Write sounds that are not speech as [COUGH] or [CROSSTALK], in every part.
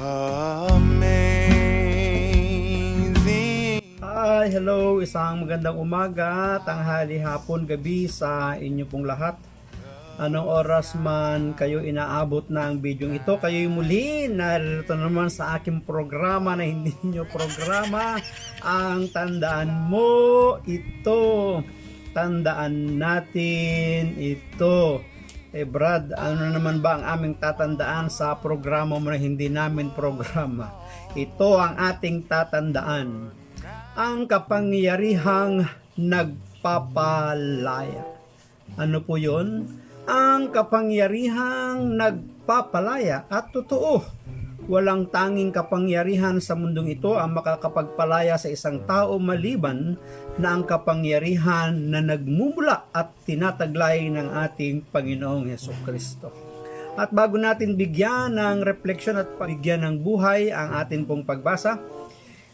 Hi, hello, isang magandang umaga, tanghali, hapon, gabi sa inyo pong lahat. Anong oras man kayo inaabot na ang video ito, kayo muli narito naman sa aking programa na hindi nyo programa. Ang tandaan mo ito, tandaan natin ito. Eh Brad, ano naman ba ang aming tatandaan sa programa mo na hindi namin programa? Ito ang ating tatandaan ang kapangyarihang nagpapalaya. Ano po yun? Ang kapangyarihang nagpapalaya at totoo. Walang tanging kapangyarihan sa mundong ito ang makakapagpalaya sa isang tao maliban na ang kapangyarihan na nagmumula at tinataglay ng ating Panginoong Heso Kristo. At bago natin bigyan ng refleksyon at bigyan ng buhay ang atin pong pagbasa,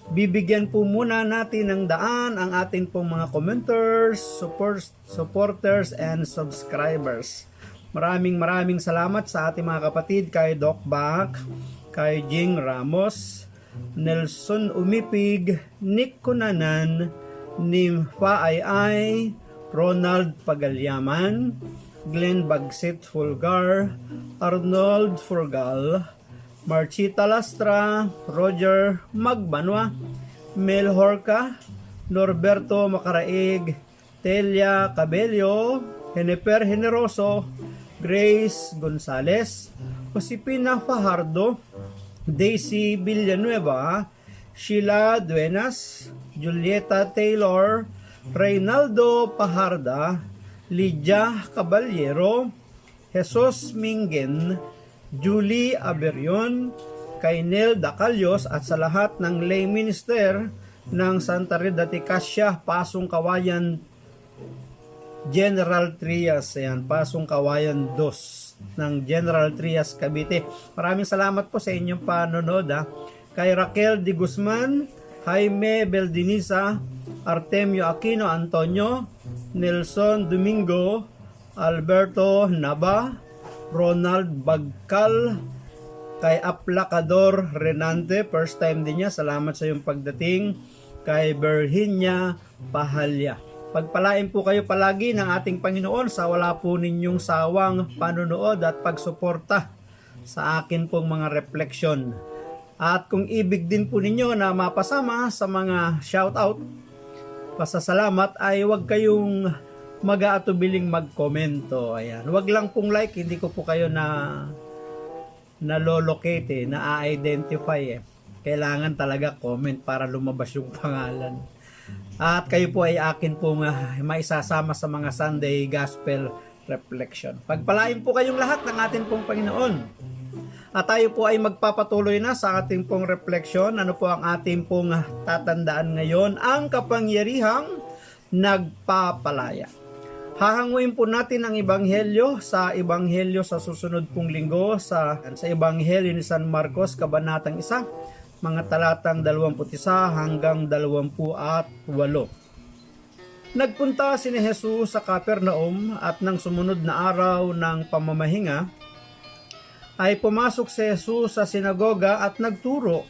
bibigyan po muna natin ng daan ang ating pong mga commenters, support, supporters, and subscribers. Maraming maraming salamat sa ating mga kapatid kay Doc Bak, kay Jing Ramos, Nelson Umipig, Nick Kunanan, Nim Faayay, Ronald Pagalyaman, Glenn Bagsit Fulgar, Arnold Furgal, Marchita Lastra, Roger Magbanwa, Mel Horca, Norberto Macaraig, Telia Cabello, Heneper Generoso, Grace Gonzales, Josepina Fajardo, Daisy Villanueva, Sheila Duenas, Julieta Taylor, Reynaldo Pajarda, Lydia Caballero, Jesus Mingen, Julie Aberion, kay Nel Dacalyos at sa lahat ng lay minister ng Santa Rita de Cassia, Pasong Kawayan General Trias. Ayan, Pasong Kawayan 2 ng General Trias, Cavite. Maraming salamat po sa inyong panonood. Ha. Kay Raquel Di Guzman, Jaime Beldiniza, Artemio Aquino Antonio, Nelson Domingo, Alberto Nava, Ronald Bagcal, kay Aplacador Renante, first time din niya, salamat sa iyong pagdating, kay Virginia Pahalya. Pagpalain po kayo palagi ng ating Panginoon sa wala po ninyong sawang panunood at pagsuporta sa akin pong mga refleksyon. At kung ibig din po ninyo na mapasama sa mga shoutout, pasasalamat ay huwag kayong mag-aatubiling magkomento. Ayan. Huwag lang pong like, hindi ko po kayo na na-locate eh, na-identify eh. Kailangan talaga comment para lumabas yung [LAUGHS] pangalan. At kayo po ay akin pong uh, maisasama sa mga Sunday Gospel Reflection. Pagpalain po kayong lahat ng atin pong Panginoon. At tayo po ay magpapatuloy na sa ating pong reflection. Ano po ang ating pong tatandaan ngayon? Ang kapangyarihang nagpapalaya. Hahanguin po natin ang ebanghelyo sa ebanghelyo sa susunod pong linggo sa sa ebanghelyo ni San Marcos kabanatang 1 mga talatang 21 hanggang 28. Nagpunta si ni Jesus sa Capernaum at nang sumunod na araw ng pamamahinga ay pumasok si Jesus sa sinagoga at nagturo.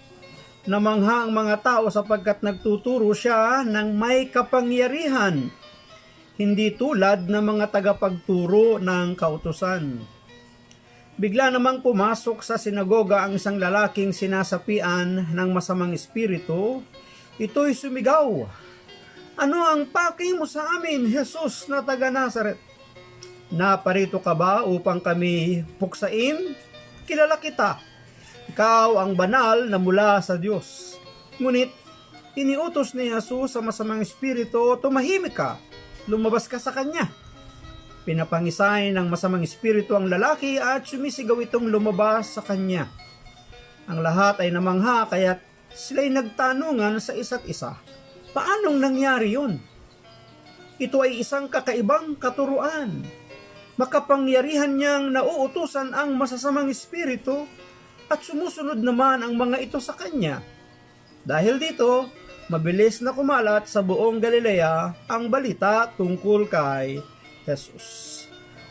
Namangha ang mga tao sapagkat nagtuturo siya ng may kapangyarihan hindi tulad ng mga tagapagturo ng kautusan. Bigla namang pumasok sa sinagoga ang isang lalaking sinasapian ng masamang espiritu. Ito'y sumigaw. Ano ang paki mo sa amin, Jesus na taga Nazaret? Naparito ka ba upang kami puksain? Kilala kita. Ikaw ang banal na mula sa Diyos. Ngunit, iniutos ni Jesus sa masamang espiritu, tumahimik ka lumabas ka sa kanya. Pinapangisay ng masamang espiritu ang lalaki at sumisigaw itong lumabas sa kanya. Ang lahat ay namangha kaya sila'y nagtanungan sa isa't isa. Paanong nangyari yun? Ito ay isang kakaibang katuruan. Makapangyarihan niyang nauutusan ang masasamang espiritu at sumusunod naman ang mga ito sa kanya. Dahil dito, mabilis na kumalat sa buong Galilea ang balita tungkol kay Jesus.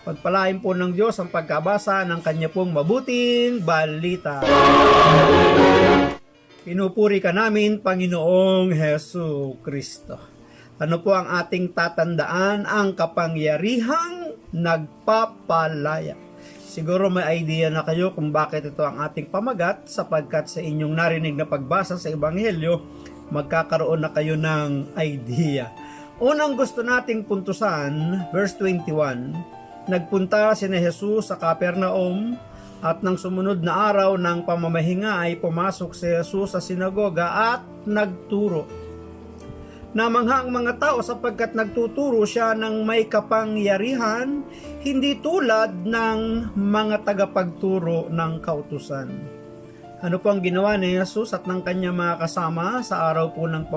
Pagpalain po ng Diyos ang pagkabasa ng kanya pong mabuting balita. Pinupuri ka namin, Panginoong Heso Kristo. Ano po ang ating tatandaan? Ang kapangyarihang nagpapalaya. Siguro may idea na kayo kung bakit ito ang ating pamagat sapagkat sa inyong narinig na pagbasa sa Ebanghelyo, magkakaroon na kayo ng idea. Unang gusto nating puntusan, verse 21, Nagpunta si na Jesus sa Capernaum at nang sumunod na araw ng pamamahinga ay pumasok si Jesus sa sinagoga at nagturo. Namangha ang mga tao sapagkat nagtuturo siya ng may kapangyarihan, hindi tulad ng mga tagapagturo ng kautusan. Ano po ang ginawa ni Jesus at ng kanyang mga kasama sa araw po ng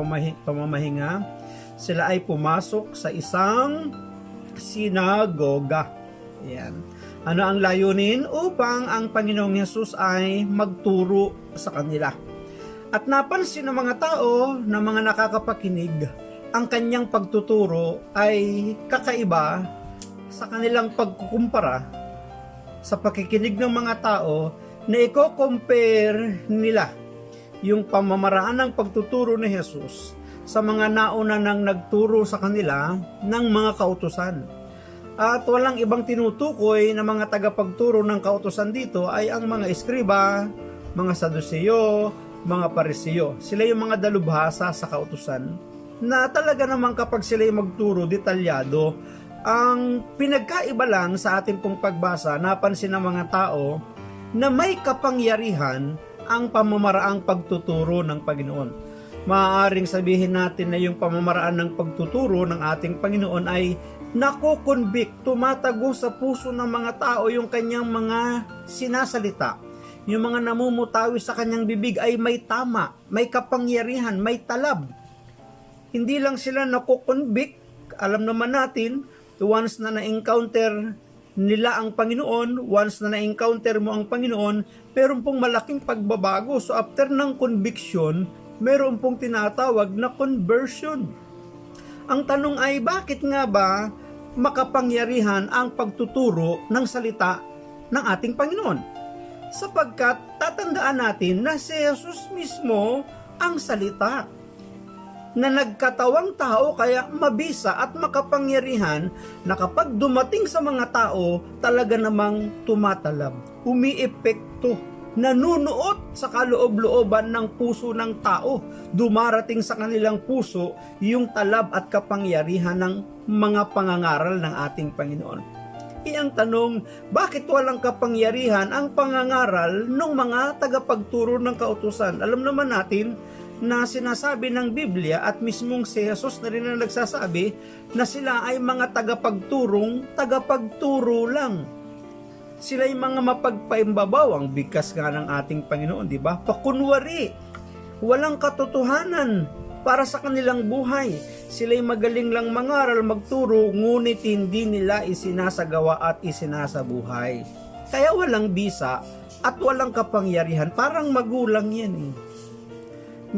pamamahinga? Sila ay pumasok sa isang sinagoga. Yan. Ano ang layunin? Upang ang Panginoong Yesus ay magturo sa kanila. At napansin ng mga tao na mga nakakapakinig, ang kanyang pagtuturo ay kakaiba sa kanilang pagkukumpara sa pakikinig ng mga tao na i-compare nila yung pamamaraan ng pagtuturo ni Jesus sa mga nauna nang nagturo sa kanila ng mga kautusan. At walang ibang tinutukoy na mga tagapagturo ng kautusan dito ay ang mga eskriba, mga saduseyo, mga parisiyo. Sila yung mga dalubhasa sa kautusan na talaga naman kapag sila yung magturo detalyado, ang pinagkaiba lang sa ating pong pagbasa, napansin ng mga tao na may kapangyarihan ang pamamaraang pagtuturo ng Panginoon. Maaaring sabihin natin na yung pamamaraan ng pagtuturo ng ating Panginoon ay nakokonvict, tumatago sa puso ng mga tao yung kanyang mga sinasalita. Yung mga namumutawi sa kanyang bibig ay may tama, may kapangyarihan, may talab. Hindi lang sila nakokonvict, alam naman natin, once na na-encounter nila ang Panginoon, once na na-encounter mo ang Panginoon, meron pong malaking pagbabago. So after ng conviction, meron pong tinatawag na conversion. Ang tanong ay bakit nga ba makapangyarihan ang pagtuturo ng salita ng ating Panginoon? Sapagkat tatandaan natin na si Jesus mismo ang salita na nagkatawang tao kaya mabisa at makapangyarihan na kapag dumating sa mga tao talaga namang tumatalab, umiepekto, nanunuot sa kaloob-looban ng puso ng tao. Dumarating sa kanilang puso yung talab at kapangyarihan ng mga pangangaral ng ating Panginoon. Iyang tanong, bakit walang kapangyarihan ang pangangaral ng mga tagapagturo ng kautusan? Alam naman natin na sinasabi ng Biblia at mismong si Jesus na rin ang nagsasabi na sila ay mga tagapagturong tagapagturo lang. Sila ay mga mapagpaimbabaw ang bigkas nga ng ating Panginoon, di ba? Pakunwari, walang katotohanan para sa kanilang buhay. Sila'y magaling lang mangaral, magturo, ngunit hindi nila isinasagawa at isinasabuhay. Kaya walang bisa at walang kapangyarihan. Parang magulang yan eh.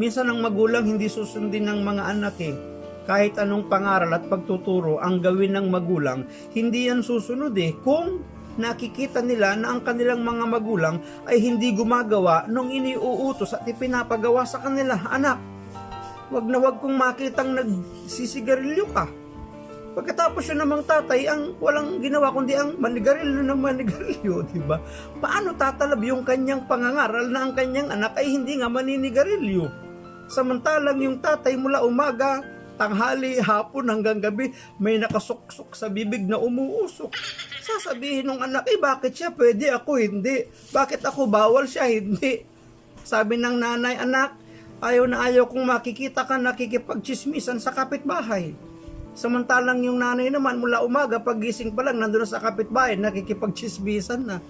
Minsan ang magulang hindi susundin ng mga anak eh. Kahit anong pangaral at pagtuturo ang gawin ng magulang, hindi yan susunod eh. Kung nakikita nila na ang kanilang mga magulang ay hindi gumagawa nung iniuutos at ipinapagawa sa kanila, anak, wag na wag kong makitang nagsisigarilyo ka. Pagkatapos yun namang tatay, ang walang ginawa kundi ang manigarilyo ng manigarilyo, [LAUGHS] di ba? Paano tatalab yung kanyang pangangaral na ang kanyang anak ay hindi nga maninigarilyo? Samantalang yung tatay mula umaga, tanghali, hapon hanggang gabi, may nakasuksok sa bibig na umuusok. Sasabihin ng anak, eh bakit siya pwede, ako hindi? Bakit ako bawal siya, hindi? Sabi ng nanay, anak, ayaw na ayaw kong makikita ka nakikipagchismisan sa kapitbahay. Samantalang yung nanay naman mula umaga pagising pa lang nandun na sa kapitbahay nakikipagchismisan na.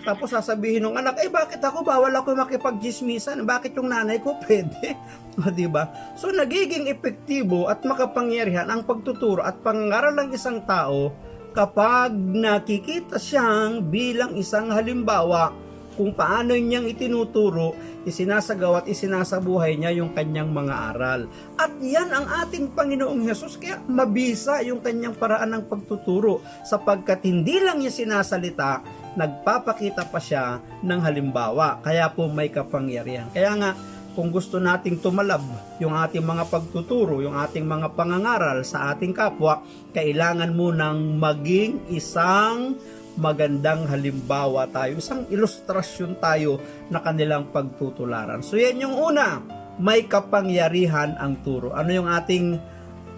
Tapos sasabihin ng anak, eh bakit ako bawal ako makipagchismisan? Bakit yung nanay ko [LAUGHS] pwede? o di ba? So nagiging epektibo at makapangyarihan ang pagtuturo at pangaral ng isang tao kapag nakikita siyang bilang isang halimbawa kung paano niyang itinuturo, isinasagawa at isinasabuhay niya yung kanyang mga aral. At yan ang ating Panginoong Hesus, kaya mabisa yung kanyang paraan ng pagtuturo sapagkat hindi lang niya sinasalita, nagpapakita pa siya ng halimbawa. Kaya po may kapangyarihan. Kaya nga, kung gusto nating tumalab yung ating mga pagtuturo, yung ating mga pangangaral sa ating kapwa, kailangan mo nang maging isang magandang halimbawa tayo, isang ilustrasyon tayo na kanilang pagtutularan. So yan yung una, may kapangyarihan ang turo. Ano yung ating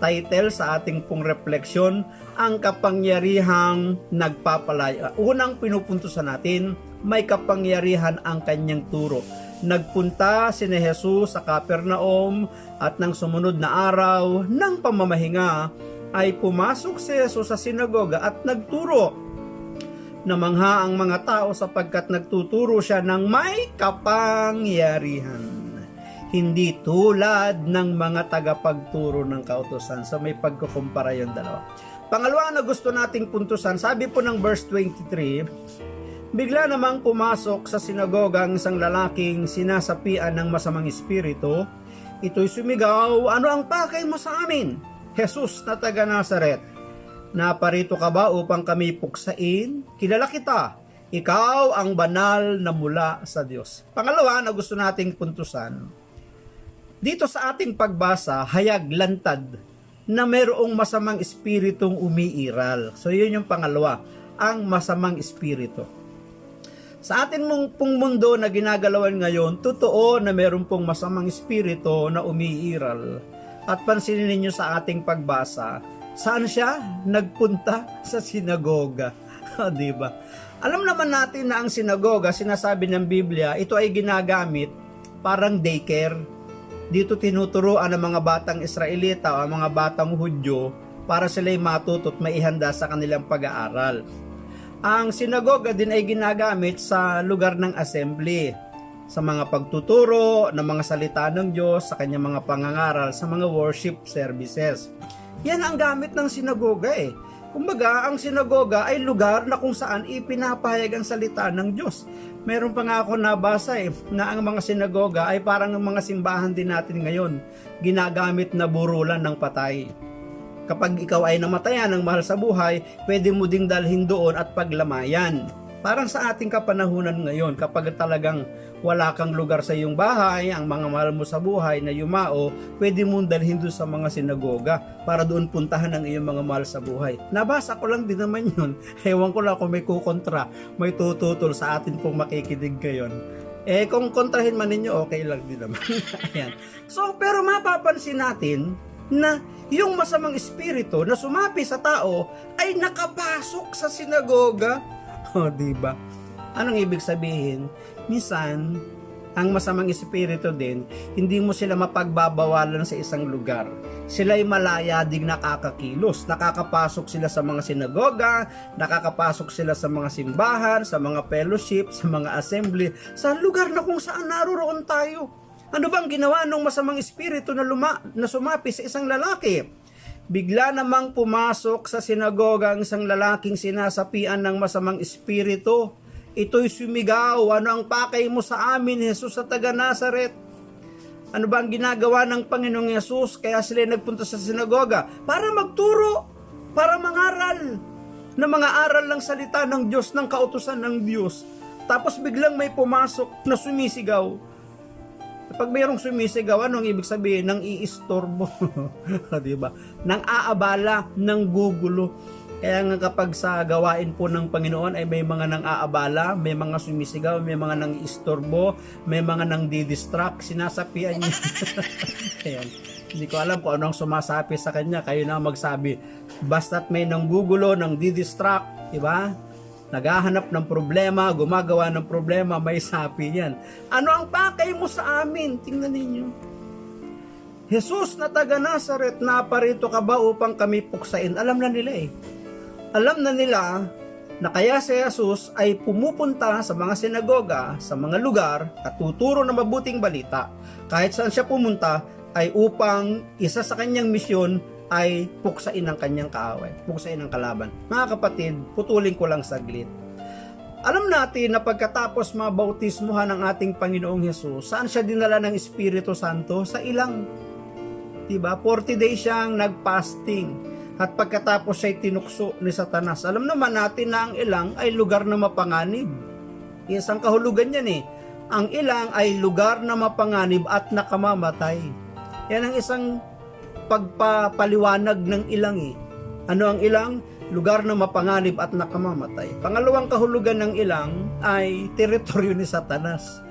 title sa ating pong refleksyon? Ang kapangyarihang nagpapalaya. Unang pinupuntusan natin, may kapangyarihan ang kanyang turo. Nagpunta si ni Jesus sa Capernaum at nang sumunod na araw ng pamamahinga ay pumasok si Jesus sa sinagoga at nagturo namangha ang mga tao sapagkat nagtuturo siya ng may kapangyarihan. Hindi tulad ng mga tagapagturo ng kautosan. So may pagkukumpara yung dalawa. Pangalawa na gusto nating puntusan, sabi po ng verse 23, bigla namang pumasok sa sinagogang isang lalaking sinasapian ng masamang espiritu. Ito'y sumigaw, ano ang pakay mo sa amin? Jesus na taga Nazaret. Naparito ka ba upang kami puksain? Kilala kita. Ikaw ang banal na mula sa Diyos. Pangalawa na gusto nating puntusan. Dito sa ating pagbasa, hayag lantad na mayroong masamang espiritong umiiral. So yun yung pangalawa, ang masamang espiritu. Sa atin mong pong mundo na ginagalawan ngayon, totoo na meron pong masamang espiritu na umiiral. At pansinin ninyo sa ating pagbasa, saan siya? Nagpunta [LAUGHS] sa sinagoga. [LAUGHS] Di ba? Alam naman natin na ang sinagoga, sinasabi ng Biblia, ito ay ginagamit parang daycare. Dito tinuturuan ng mga batang Israelita o ang mga batang Hudyo para sila'y matuto at maihanda sa kanilang pag-aaral. Ang sinagoga din ay ginagamit sa lugar ng assembly, sa mga pagtuturo ng mga salita ng Diyos, sa kanyang mga pangangaral, sa mga worship services. Yan ang gamit ng sinagoga eh. Kumbaga, ang sinagoga ay lugar na kung saan ipinapahayag ang salita ng Diyos. Meron pa nga ako nabasa eh, na ang mga sinagoga ay parang ang mga simbahan din natin ngayon, ginagamit na burulan ng patay. Kapag ikaw ay namatayan ng mahal sa buhay, pwede mo ding dalhin doon at paglamayan. Parang sa ating kapanahunan ngayon, kapag talagang wala kang lugar sa iyong bahay, ang mga mahal mo sa buhay na yumao, pwede mong dalhin doon sa mga sinagoga para doon puntahan ang iyong mga mahal sa buhay. Nabasa ko lang din naman yun. [LAUGHS] Ewan ko lang kung may kukontra, may tututol sa atin pong makikinig ngayon. Eh, kung kontrahin man ninyo, okay lang din naman. [LAUGHS] Ayan. So, pero mapapansin natin na yung masamang espiritu na sumapi sa tao ay nakapasok sa sinagoga. O, [LAUGHS] di ba? Anong ibig sabihin? Minsan, ang masamang espiritu din, hindi mo sila mapagbabawalan sa isang lugar. Sila ay malaya ding nakakakilos. Nakakapasok sila sa mga sinagoga, nakakapasok sila sa mga simbahan, sa mga fellowship, sa mga assembly, sa lugar na kung saan naroroon tayo. Ano bang ginawa ng masamang espiritu na, luma, na sumapi sa isang lalaki? Bigla namang pumasok sa sinagoga ang isang lalaking sinasapian ng masamang espiritu. Ito'y sumigaw, ano ang pakay mo sa amin, Jesus sa taga Nazaret? Ano ba ang ginagawa ng Panginoong Yesus? Kaya sila nagpunta sa sinagoga para magturo, para mangaral na mga aral ng salita ng Diyos, ng kautusan ng Diyos. Tapos biglang may pumasok na sumisigaw. Pag mayroong sumisigaw, anong ibig sabihin? Nang iistorbo. [LAUGHS] di ba? Nang aabala, nang gugulo. Kaya nga kapag sa gawain po ng Panginoon ay may mga nang aabala, may mga sumisigaw, may mga nang istorbo, may mga nang didistract, sinasapian niya. [LAUGHS] Ayan. Hindi ko alam kung anong sumasapi sa kanya, kayo na magsabi. Basta't may nang gugulo, nang didistract, di ba? Naghahanap ng problema, gumagawa ng problema, may sapi yan. Ano ang pakay mo sa amin? Tingnan ninyo. Jesus na taga Nazaret, naparito ka ba upang kami puksain? Alam na nila eh. Alam na nila na kaya si Jesus ay pumupunta sa mga sinagoga, sa mga lugar at tuturo ng mabuting balita. Kahit saan siya pumunta ay upang isa sa kanyang misyon ay puksain ang kanyang kaaway, puksain ang kalaban. Mga kapatid, putulin ko lang saglit. Alam natin na pagkatapos mabautismuhan ng ating Panginoong Hesus, saan siya dinala ng Espiritu Santo? Sa ilang. Diba? 40 days siyang nagpasting. At pagkatapos siya'y tinukso ni Satanas. Alam naman natin na ang ilang ay lugar na mapanganib. Isang kahulugan yan eh. Ang ilang ay lugar na mapanganib at nakamamatay. Yan ang isang pagpapaliwanag ng ilang eh. Ano ang ilang? Lugar na mapanganib at nakamamatay. Pangalawang kahulugan ng ilang ay teritoryo ni Satanas.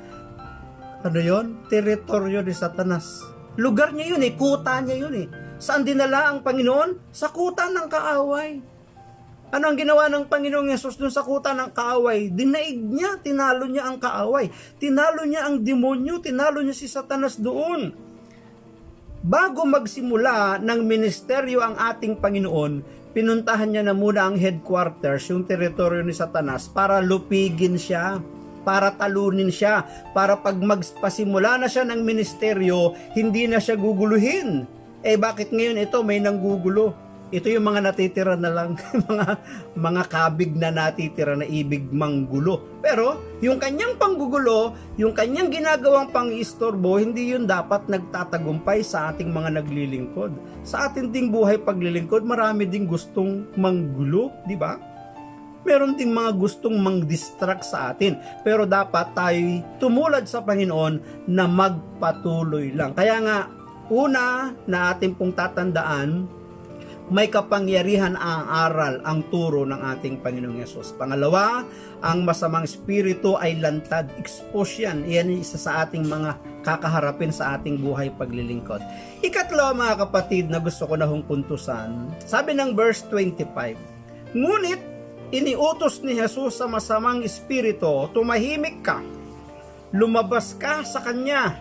Ano yon? Teritoryo ni Satanas. Lugar niya yun eh, kuta niya yun eh. Saan dinala ang Panginoon? Sa kuta ng kaaway. Ano ang ginawa ng Panginoong Yesus dun sa kuta ng kaaway? Dinaig niya, tinalo niya ang kaaway. Tinalo niya ang demonyo, tinalo niya si Satanas doon. Bago magsimula ng ministeryo ang ating Panginoon, pinuntahan niya na muna ang headquarters, yung teritoryo ni Satanas, para lupigin siya, para talunin siya, para pag magpasimula na siya ng ministeryo, hindi na siya guguluhin. Eh bakit ngayon ito may nanggugulo? Ito yung mga natitira na lang, [LAUGHS] mga mga kabig na natitira na ibig manggulo. Pero yung kanyang panggugulo, yung kanyang ginagawang pang-istorbo, hindi yun dapat nagtatagumpay sa ating mga naglilingkod. Sa ating ding buhay paglilingkod, marami ding gustong manggulo, di ba? Meron ding mga gustong mang-distract sa atin. Pero dapat tayo tumulad sa Panginoon na magpatuloy lang. Kaya nga, una na ating pong tatandaan, may kapangyarihan ang aral, ang turo ng ating Panginoong Yesus. Pangalawa, ang masamang espiritu ay lantad. Expose yan. Yan isa sa ating mga kakaharapin sa ating buhay paglilingkod. Ikatlo, mga kapatid, na gusto ko na hong. Sabi ng verse 25, Ngunit, iniutos ni Jesus sa masamang espiritu, tumahimik ka, lumabas ka sa kanya,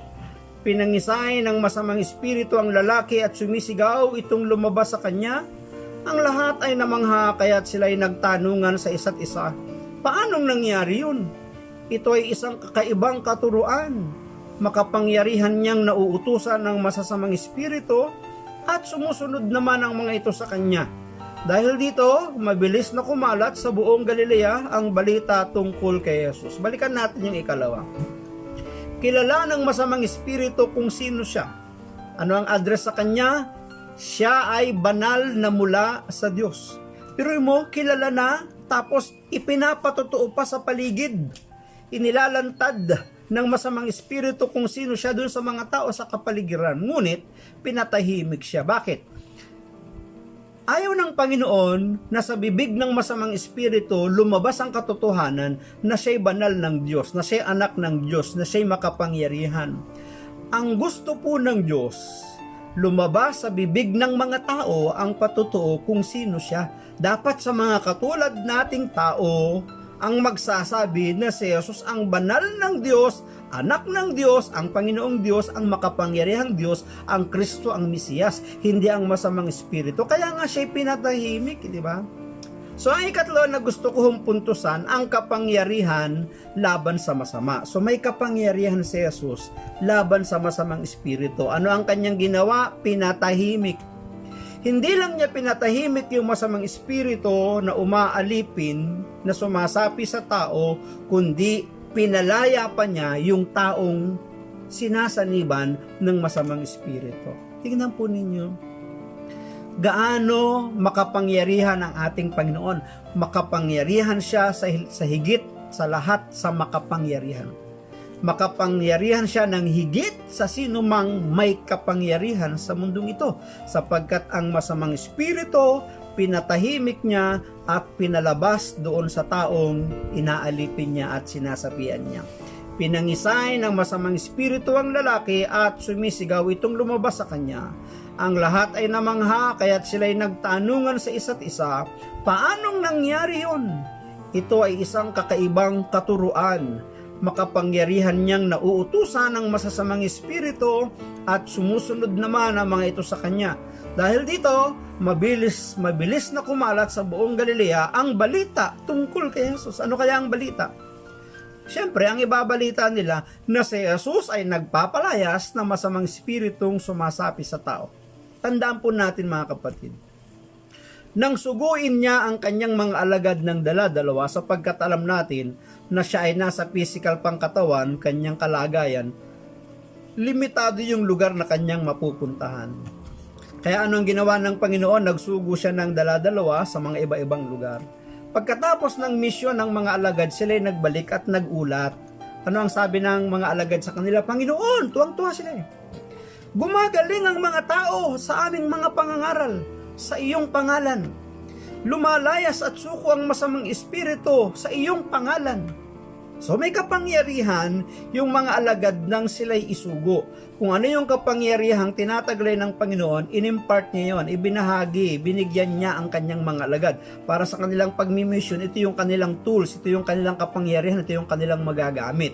pinangisay ng masamang espiritu ang lalaki at sumisigaw itong lumabas sa kanya. Ang lahat ay namangha kaya't sila ay nagtanungan sa isa't isa. Paanong nangyari yun? Ito ay isang kakaibang katuruan. Makapangyarihan niyang nauutusan ng masasamang espiritu at sumusunod naman ang mga ito sa kanya. Dahil dito, mabilis na kumalat sa buong Galilea ang balita tungkol kay Jesus. Balikan natin yung ikalawa kilala ng masamang espiritu kung sino siya. Ano ang address sa kanya? Siya ay banal na mula sa Diyos. Pero mo, kilala na, tapos ipinapatotoo pa sa paligid. Inilalantad ng masamang espiritu kung sino siya dun sa mga tao sa kapaligiran. Ngunit, pinatahimik siya. Bakit? Ayaw ng Panginoon na sa bibig ng masamang espiritu lumabas ang katotohanan na siya'y banal ng Diyos, na siya'y anak ng Diyos, na siya'y makapangyarihan. Ang gusto po ng Diyos, lumabas sa bibig ng mga tao ang patotoo kung sino siya. Dapat sa mga katulad nating tao, ang magsasabi na si Jesus ang banal ng Diyos, anak ng Diyos, ang Panginoong Diyos, ang makapangyarihang Diyos, ang Kristo, ang Mesiyas, hindi ang masamang espiritu. Kaya nga siya pinatahimik, di ba? So ang ikatlo na gusto ko hong puntusan, ang kapangyarihan laban sa masama. So may kapangyarihan si Jesus laban sa masamang espiritu. Ano ang kanyang ginawa? Pinatahimik hindi lang niya pinatahimik yung masamang espiritu na umaalipin na sumasapi sa tao, kundi pinalaya pa niya yung taong sinasaniban ng masamang espiritu. Tingnan po ninyo, gaano makapangyarihan ang ating Panginoon. Makapangyarihan siya sa, sa higit sa lahat sa makapangyarihan makapangyarihan siya ng higit sa sino mang may kapangyarihan sa mundong ito sapagkat ang masamang espiritu pinatahimik niya at pinalabas doon sa taong inaalipin niya at sinasabihan niya. Pinangisay ng masamang espiritu ang lalaki at sumisigaw itong lumabas sa kanya. Ang lahat ay namangha kaya't sila'y nagtanungan sa isa't isa, paanong nangyari yon? Ito ay isang kakaibang katuruan makapangyarihan niyang nauutusan ng masasamang espiritu at sumusunod naman ang mga ito sa kanya. Dahil dito, mabilis, mabilis na kumalat sa buong Galilea ang balita tungkol kay Jesus. Ano kaya ang balita? Siyempre, ang ibabalita nila na si Jesus ay nagpapalayas ng masamang espiritong sumasapi sa tao. Tandaan po natin mga kapatid, nang suguin niya ang kanyang mga alagad ng dala-dalawa sapagkat alam natin na siya ay nasa physical pangkatawan, kanyang kalagayan, limitado yung lugar na kanyang mapupuntahan. Kaya ano ang ginawa ng Panginoon? Nagsugo siya ng daladalawa sa mga iba-ibang lugar. Pagkatapos ng misyon ng mga alagad, sila ay nagbalik at nagulat. Ano ang sabi ng mga alagad sa kanila? Panginoon, tuwang-tuwa sila eh. Gumagaling ang mga tao sa aming mga pangangaral sa iyong pangalan. Lumalayas at suko ang masamang espiritu sa iyong pangalan. So may kapangyarihan yung mga alagad nang sila'y isugo. Kung ano yung kapangyarihang tinataglay ng Panginoon, inimpart niya yon, ibinahagi, binigyan niya ang kanyang mga alagad. Para sa kanilang pagmimission, ito yung kanilang tools, ito yung kanilang kapangyarihan, ito yung kanilang magagamit.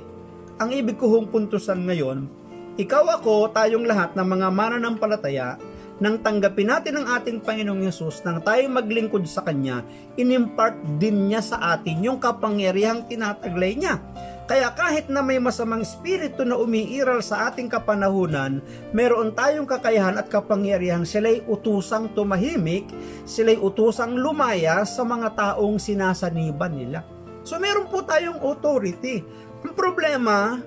Ang ibig ko hong puntusan ngayon, ikaw ako, tayong lahat ng mga mananampalataya, nang tanggapin natin ang ating Panginoong Yesus, nang tayo maglingkod sa Kanya, inimpart din niya sa atin yung kapangyarihang tinataglay niya. Kaya kahit na may masamang espiritu na umiiral sa ating kapanahunan, meron tayong kakayahan at kapangyarihang sila'y utusang tumahimik, sila'y utusang lumaya sa mga taong sinasaniban nila. So meron po tayong authority. Ang problema,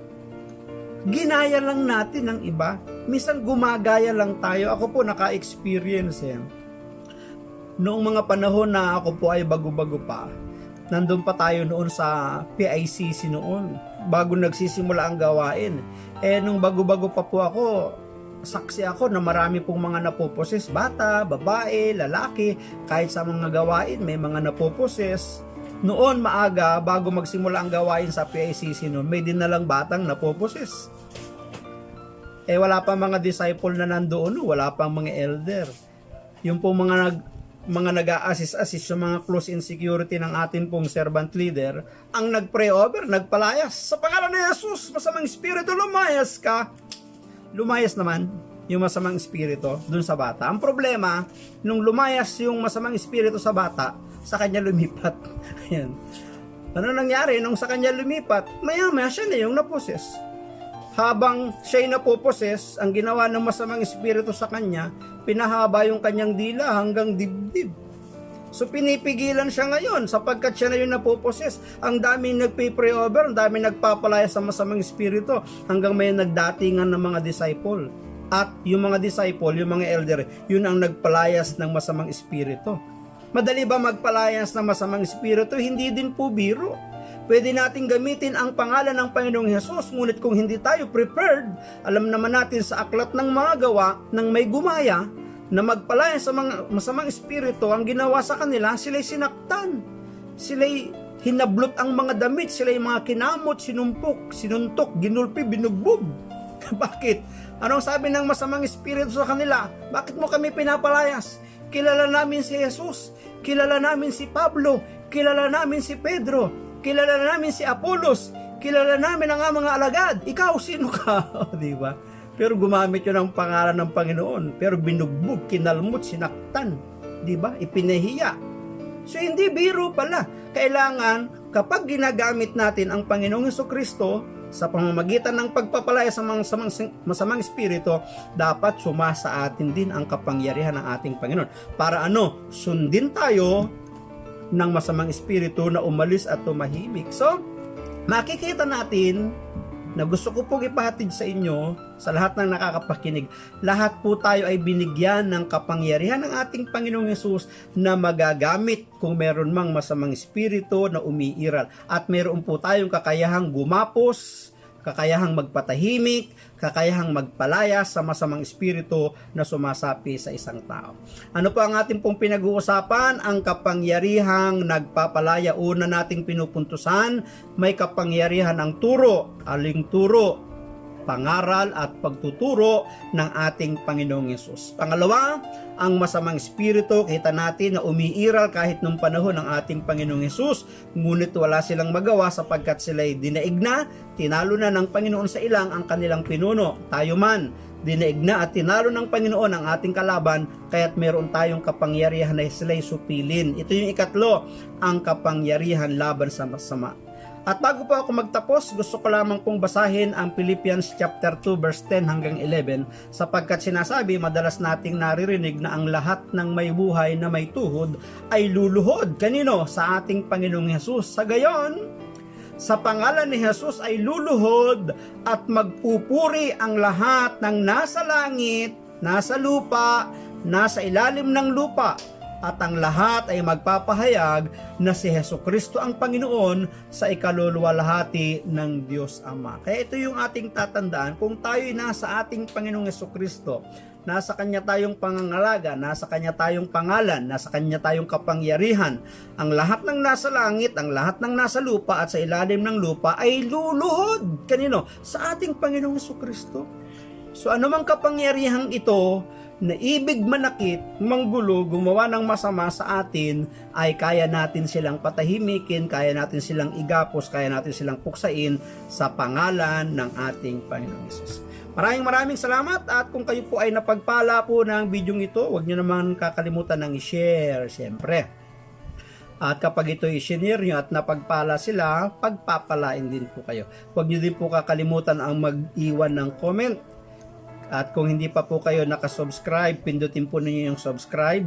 ginaya lang natin ng iba. Minsan gumagaya lang tayo. Ako po naka-experience eh. Noong mga panahon na ako po ay bago-bago pa, nandun pa tayo noon sa PICC noon, bago nagsisimula ang gawain. Eh, nung bago-bago pa po ako, saksi ako na marami pong mga napoposes, bata, babae, lalaki, kahit sa mga gawain, may mga napoposes. Noon maaga, bago magsimula ang gawain sa PICC noon, may dinalang batang napoposes. Eh wala pa mga disciple na nandoon, wala pa mga elder. Yung po mga nag mga nag-a-assist-assist yung mga close in security ng atin pong servant leader, ang nag-pray over, nagpalayas. Sa pangalan ni Jesus, masamang espiritu, lumayas ka. Lumayas naman yung masamang espiritu dun sa bata. Ang problema, nung lumayas yung masamang espiritu sa bata, sa kanya lumipat. [LAUGHS] Ayan. Ano nangyari nung sa kanya lumipat? Maya-maya siya na yung naposes. Habang siya'y napoposes, ang ginawa ng masamang espiritu sa kanya, pinahaba yung kanyang dila hanggang dibdib. So pinipigilan siya ngayon sapagkat siya na yung napoposes. Ang daming nagpipray over, ang daming nagpapalaya sa masamang espiritu hanggang may nagdatingan ng mga disciple. At yung mga disciple, yung mga elder, yun ang nagpalayas ng masamang espiritu. Madali ba magpalayas ng masamang espiritu? Hindi din po biro. Pwede nating gamitin ang pangalan ng Panginoong Hesus, ngunit kung hindi tayo prepared, alam naman natin sa aklat ng mga gawa ng may gumaya na magpalaya sa mga masamang espiritu, ang ginawa sa kanila, sila'y sinaktan. Sila'y hinablot ang mga damit, sila'y mga kinamot, sinumpok, sinuntok, ginulpi, binugbog. [LAUGHS] Bakit? Anong sabi ng masamang espiritu sa kanila? Bakit mo kami pinapalayas? Kilala namin si Jesus, kilala namin si Pablo, kilala namin si Pedro, kilala namin si Apolos, kilala namin ang mga alagad. Ikaw, sino ka? [LAUGHS] Di ba? Pero gumamit yun ang pangalan ng Panginoon. Pero binugbog, kinalmot, sinaktan. Di ba? Ipinahiya. So, hindi biro pala. Kailangan, kapag ginagamit natin ang Panginoong Kristo, sa pamamagitan ng pagpapalaya sa mga masamang, masamang espiritu, dapat sumasa atin din ang kapangyarihan ng ating Panginoon. Para ano? Sundin tayo ng masamang espiritu na umalis at tumahimik. So, makikita natin na gusto ko pong ipahatid sa inyo, sa lahat ng nakakapakinig, lahat po tayo ay binigyan ng kapangyarihan ng ating Panginoong Yesus na magagamit kung meron mang masamang espiritu na umiiral. At meron po tayong kakayahang gumapos, kakayahang magpatahimik, kakayahang magpalaya sa masamang espiritu na sumasapi sa isang tao. Ano po ang ating pong pinag-uusapan? Ang kapangyarihang nagpapalaya. Una nating pinupuntusan, may kapangyarihan ng turo. Aling turo? Pangaral at pagtuturo ng ating Panginoong Yesus. Pangalawa, ang masamang espiritu, kita natin na umiiral kahit nung panahon ng ating Panginoong Yesus, ngunit wala silang magawa sapagkat sila'y dinaig na, tinalo na ng Panginoon sa ilang ang kanilang pinuno. Tayo man, dinaig na at tinalo ng Panginoon ang ating kalaban, kaya't meron tayong kapangyarihan na sila'y supilin. Ito yung ikatlo, ang kapangyarihan laban sa masama. At bago po ako magtapos, gusto ko lamang pong basahin ang Philippians chapter 2 verse 10 hanggang 11 sapagkat sinasabi madalas nating naririnig na ang lahat ng may buhay na may tuhod ay luluhod. Kanino? Sa ating Panginoong Hesus. Sa gayon, sa pangalan ni Jesus ay luluhod at magpupuri ang lahat ng nasa langit, nasa lupa, nasa ilalim ng lupa at ang lahat ay magpapahayag na si Heso Kristo ang Panginoon sa ikaluluwalhati ng Diyos Ama. Kaya ito yung ating tatandaan kung tayo'y nasa ating Panginoong Heso Kristo, nasa Kanya tayong pangangalaga, nasa Kanya tayong pangalan, nasa Kanya tayong kapangyarihan, ang lahat ng nasa langit, ang lahat ng nasa lupa at sa ilalim ng lupa ay luluhod. Kanino? Sa ating Panginoong Heso Kristo. So anumang kapangyarihang ito na ibig manakit, manggulo, gumawa ng masama sa atin, ay kaya natin silang patahimikin, kaya natin silang igapos, kaya natin silang puksain sa pangalan ng ating Panginoong Isus. Maraming maraming salamat at kung kayo po ay napagpala po ng bidyong ito, huwag nyo naman kakalimutan ng i-share, siyempre. At kapag ito i-share nyo at napagpala sila, pagpapalain din po kayo. Huwag nyo din po kakalimutan ang mag-iwan ng comment at kung hindi pa po kayo nakasubscribe, pindutin po ninyo yung subscribe.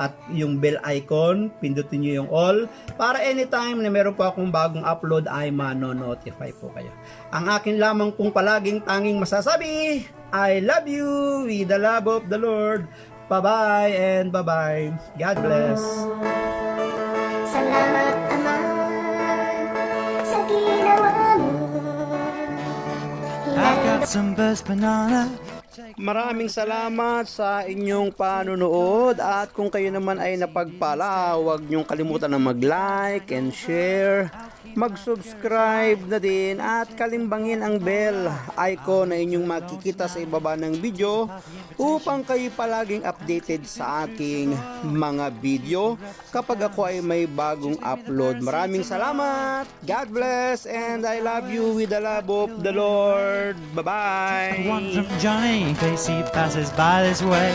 At yung bell icon, pindutin nyo yung all. Para anytime na meron po akong bagong upload ay mano-notify po kayo. Ang akin lamang pong palaging tanging masasabi, I love you with the love of the Lord. Bye-bye and bye-bye. God bless. Salamat Ama Maraming salamat sa inyong panunood at kung kayo naman ay napagpala, huwag niyong kalimutan na mag-like and share, mag-subscribe na din at kalimbangin ang bell icon na inyong makikita sa ibaba ng video upang kayo palaging updated sa aking mga video kapag ako ay may bagong upload. Maraming salamat! God bless and I love you with the love of the Lord. Bye-bye! One from Johnny in case he passes by this way.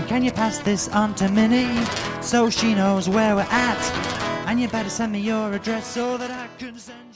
And can you pass this on to Minnie so she knows where we're at? And you better send me your address so that I can send.